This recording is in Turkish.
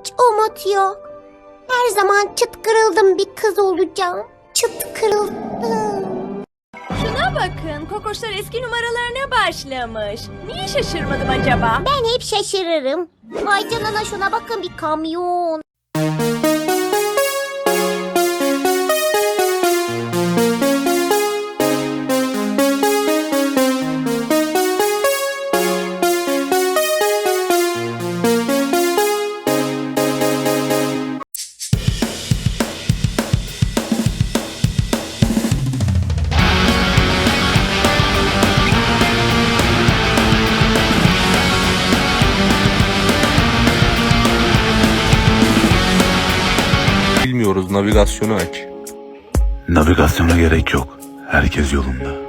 hiç umut yok. Her zaman çıt kırıldım bir kız olacağım. Çıt kırıldım. Şuna bakın, kokoşlar eski numaralarına başlamış. Niye şaşırmadım acaba? Ben hep şaşırırım. Vay canına şuna bakın bir kamyon. Bilmiyoruz navigasyonu aç. Navigasyona gerek yok. Herkes yolunda.